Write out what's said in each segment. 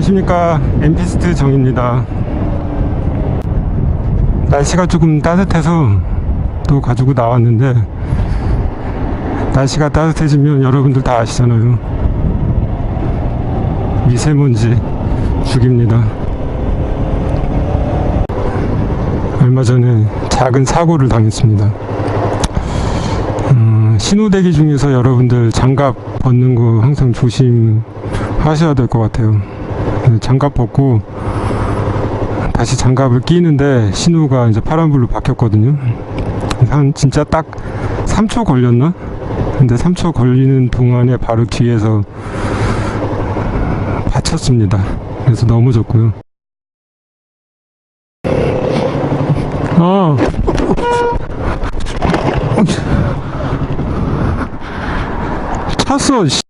안녕하십니까. 엠피스트 정입니다. 날씨가 조금 따뜻해서 또 가지고 나왔는데 날씨가 따뜻해지면 여러분들 다 아시잖아요. 미세먼지 죽입니다. 얼마 전에 작은 사고를 당했습니다. 음, 신호대기 중에서 여러분들 장갑 벗는 거 항상 조심하셔야 될 것 같아요. 네, 장갑 벗고 다시 장갑을 끼는데 신호가 이제 파란불로 바뀌었거든요. 한 진짜 딱 3초 걸렸나? 근데 3초 걸리는 동안에 바로 뒤에서 받쳤습니다. 그래서 넘어졌고요. 어. 찼어. 씨.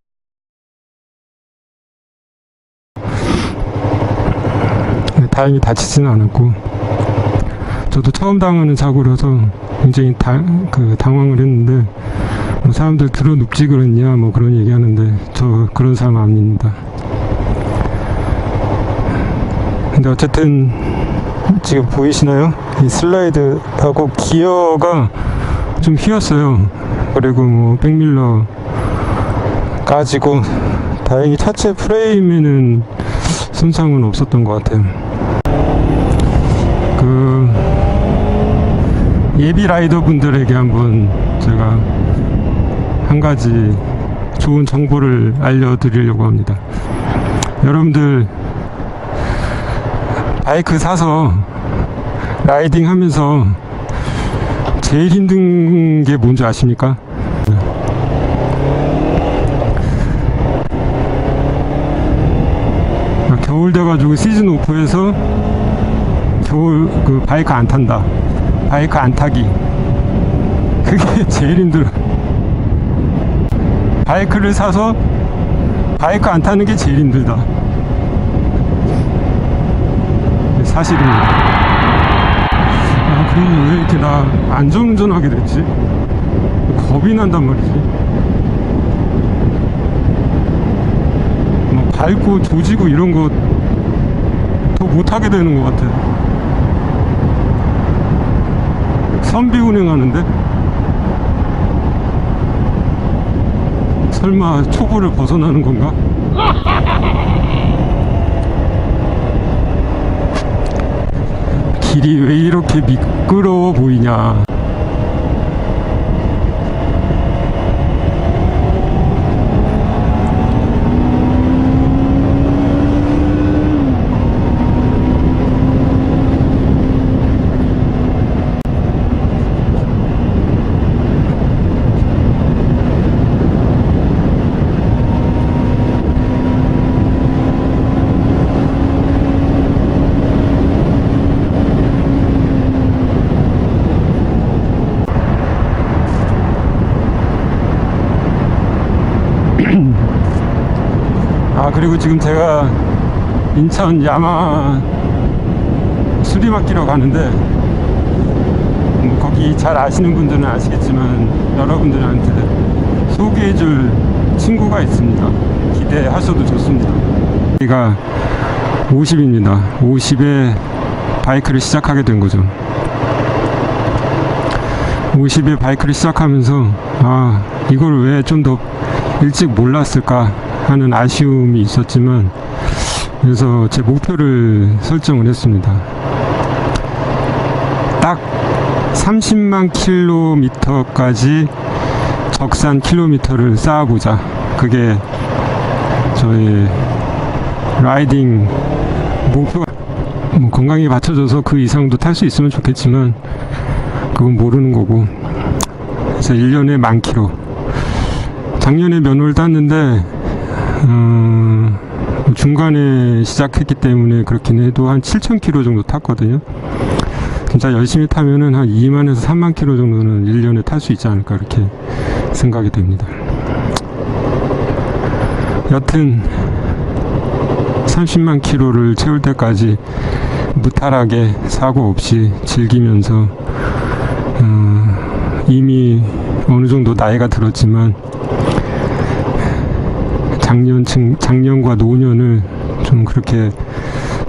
네, 다행히 다치지는 않았고 저도 처음 당하는 사고라서 굉장히 다, 그 당황을 했는데 뭐 사람들 들어 눕지 그랬냐 뭐 그런 얘기 하는데 저 그런 사람 아닙니다 근데 어쨌든 지금 보이시나요? 이 슬라이드하고 기어가 좀 휘었어요 그리고 뭐 백밀러 까지고 다행히 차체 프레임에는 손상은 없었던 것 같아요. 그 예비 라이더 분들에게 한번 제가 한 가지 좋은 정보를 알려드리려고 합니다. 여러분들 바이크 사서 라이딩 하면서 제일 힘든 게 뭔지 아십니까? 겨울 돼가지고 시즌 오프에서 겨울 그 바이크 안 탄다. 바이크 안 타기. 그게 제일 힘들어. 바이크를 사서 바이크 안 타는 게 제일 힘들다. 사실입니다. 아, 그럼 왜 이렇게 나 안전운전하게 됐지? 겁이 난단 말이지. 뭐 밟고 조지고 이런 거 더 못하게 되는 것 같아. 선비 운행하는데? 설마 초보를 벗어나는 건가? 길이 왜 이렇게 미끄러워 보이냐? 그리고 지금 제가 인천 야마 수리맡기로 가는데 음, 거기 잘 아시는 분들은 아시겠지만 여러분들한테 소개해줄 친구가 있습니다. 기대하셔도 좋습니다. 여기가 50입니다. 50에 바이크를 시작하게 된 거죠. 50에 바이크를 시작하면서 아 이걸 왜 좀 더 일찍 몰랐을까 하는 아쉬움이 있었지만 그래서 제 목표를 설정을 했습니다. 딱 30만 킬로미터까지 적산 킬로미터를 쌓아보자. 그게 저의 라이딩 목표가 뭐 건강이 받쳐져서 그 이상도 탈 수 있으면 좋겠지만 그건 모르는 거고 그래서 1년에 만 킬로 작년에 면허를 땄는데 어, 중간에 시작했기 때문에 그렇긴 해도 한 7,000km 정도 탔거든요. 진짜 열심히 타면은 한 2만에서 3만 km 정도는 1년에 탈 수 있지 않을까 이렇게 생각이 됩니다. 여튼 30만 km를 채울 때까지 무탈하게 사고 없이 즐기면서 어, 이미 어느 정도 나이가 들었지만 작년, 작년과 노년을 좀 그렇게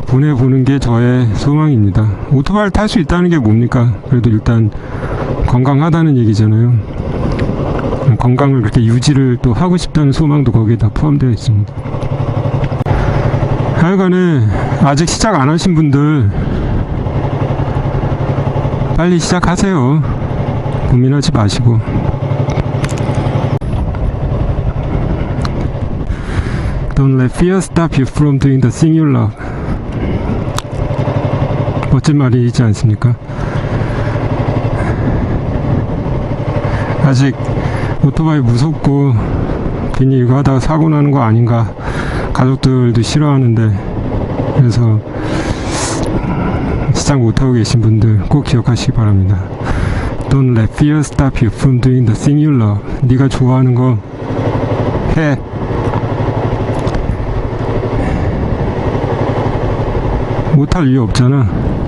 보내보는 게 저의 소망입니다. 오토바이를 탈 수 있다는 게 뭡니까? 그래도 일단 건강하다는 얘기잖아요. 건강을 그렇게 유지를 또 하고 싶다는 소망도 거기에 다 포함되어 있습니다. 하여간에 아직 시작 안 하신 분들 빨리 시작하세요. 고민하지 마시고. Don't let fear stop you from doing the thing you love. 멋진 말이지 않습니까? 아직 오토바이 무섭고 괜히 이거 하다가 사고 나는 거 아닌가 가족들도 싫어하는데 그래서 시작 못하고 계신 분들 꼭 기억하시기 바랍니다. Don't let fear stop you from doing the thing you love. 네가 좋아하는 거 해. 못할 이유 없잖아.